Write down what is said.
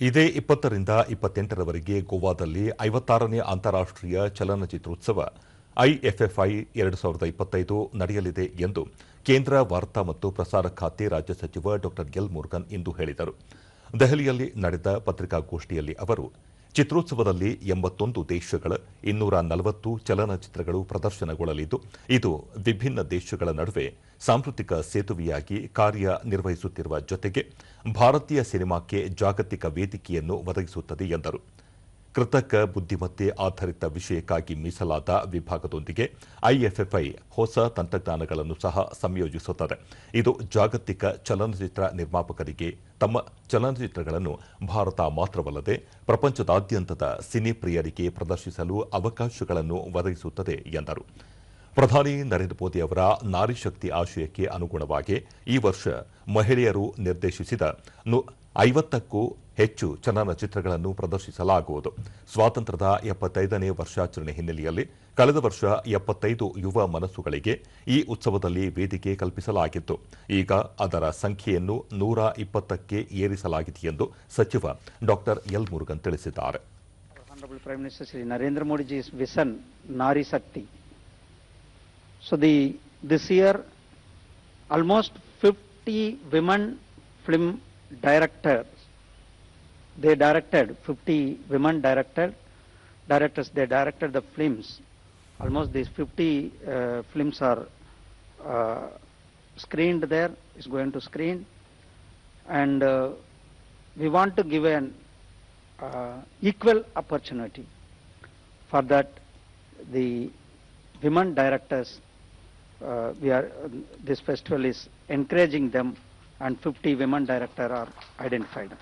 ಇದೇ ಇಪ್ಪತ್ತರಿಂದ ಇಪ್ಪತ್ತೆಂಟರವರೆಗೆ ಗೋವಾದಲ್ಲಿ ಐವತ್ತಾರನೇ ಅಂತಾರಾಷ್ಟೀಯ ಚಲನಚಿತ್ರೋತ್ಸವ ಐಎಫ್ಎಫ್ಐ ಎರಡು ಸಾವಿರದ ಇಪ್ಪತ್ತೈದು ನಡೆಯಲಿದೆ ಎಂದು ಕೇಂದ್ರ ವಾರ್ತಾ ಮತ್ತು ಪ್ರಸಾರ ಖಾತೆ ರಾಜ್ಯ ಸಚಿವ ಡಾ ಗೆಲ್ ಮುರುಗನ್ ಇಂದು ಹೇಳಿದರು. ದೆಹಲಿಯಲ್ಲಿ ನಡೆದ ಪತ್ರಿಕಾಗೋಷ್ಠಿಯಲ್ಲಿ ಅವರು ಚಿತ್ರೋತ್ಸವದಲ್ಲಿ ಎಂಬತ್ತೊಂದು ದೇಶಗಳ ಇನ್ನೂರ ನಲವತ್ತು ಚಲನಚಿತ್ರಗಳು ಪ್ರದರ್ಶನಗೊಳ್ಳಲಿದ್ದು, ಇದು ವಿಭಿನ್ನ ದೇಶಗಳ ನಡುವೆ ಸಾಂಸ್ಕೃತಿಕ ಸೇತುವೆಯಾಗಿ ಕಾರ್ಯನಿರ್ವಹಿಸುತ್ತಿರುವ ಜೊತೆಗೆ ಭಾರತೀಯ ಸಿನಿಮಾಕ್ಕೆ ಜಾಗತಿಕ ವೇದಿಕೆಯನ್ನು ಒದಗಿಸುತ್ತದೆ ಎಂದರು. ಕೃತಕ ಬುದ್ದಿಮತ್ತೆ ಆಧಾರಿತ ವಿಷಯಕ್ಕಾಗಿ ಮೀಸಲಾದ ವಿಭಾಗದೊಂದಿಗೆ ಐಎಫ್ಎಫ್ಐ ಹೊಸ ತಂತ್ರಜ್ಞಾನಗಳನ್ನು ಸಹ ಸಂಯೋಜಿಸುತ್ತದೆ. ಇದು ಜಾಗತಿಕ ಚಲನಚಿತ್ರ ನಿರ್ಮಾಪಕರಿಗೆ ತಮ್ಮ ಚಲನಚಿತ್ರಗಳನ್ನು ಭಾರತ ಮಾತ್ರವಲ್ಲದೆ ಪ್ರಪಂಚದಾದ್ಯಂತದ ಸಿನಿ ಪ್ರಿಯರಿಗೆ ಪ್ರದರ್ಶಿಸಲು ಅವಕಾಶಗಳನ್ನು ಒದಗಿಸುತ್ತದೆ ಎಂದರು. ಪ್ರಧಾನಿ ನರೇಂದ್ರ ಮೋದಿ ಅವರ ನಾರಿಶಕ್ತಿ ಆಶಯಕ್ಕೆ ಅನುಗುಣವಾಗಿ ಈ ವರ್ಷ ಮಹಿಳೆಯರು ನಿರ್ದೇಶಿಸಿದ ಐವತ್ತಕ್ಕೂ ಹೆಚ್ಚು ಚಲನಚಿತ್ರಗಳನ್ನು ಪ್ರದರ್ಶಿಸಲಾಗುವುದು. ಸ್ವಾತಂತ್ರ್ಯದ ಎಪ್ಪತ್ತೈದನೇ ವರ್ಷಾಚರಣೆ ಹಿನ್ನೆಲೆಯಲ್ಲಿ ಕಳೆದ ವರ್ಷ ಎಪ್ಪತ್ತೈದು ಯುವ ಮನಸ್ಸುಗಳಿಗೆ ಈ ಉತ್ಸವದಲ್ಲಿ ವೇದಿಕೆ ಕಲ್ಪಿಸಲಾಗಿತ್ತು. ಈಗ ಅದರ ಸಂಖ್ಯೆಯನ್ನು ನೂರ ಇಪ್ಪತ್ತಕ್ಕೆ ಏರಿಸಲಾಗಿದೆ ಎಂದು ಸಚಿವ ಡಾ. ಎಲ್ ಮುರುಗನ್ ತಿಳಿಸಿದ್ದಾರೆ. Honorable Prime Minister Shri Narendra vision Nari Shakti so the this year this year, almost 50 directors, they directed, 50 women directed, directors, they directed the films. Almost these 50 uh, films are uh, screened there, is going to screen. And uh, we want to give an uh, equal opportunity. For that, the women directors, uh, we are, this festival is encouraging them and 50 women directors are identified.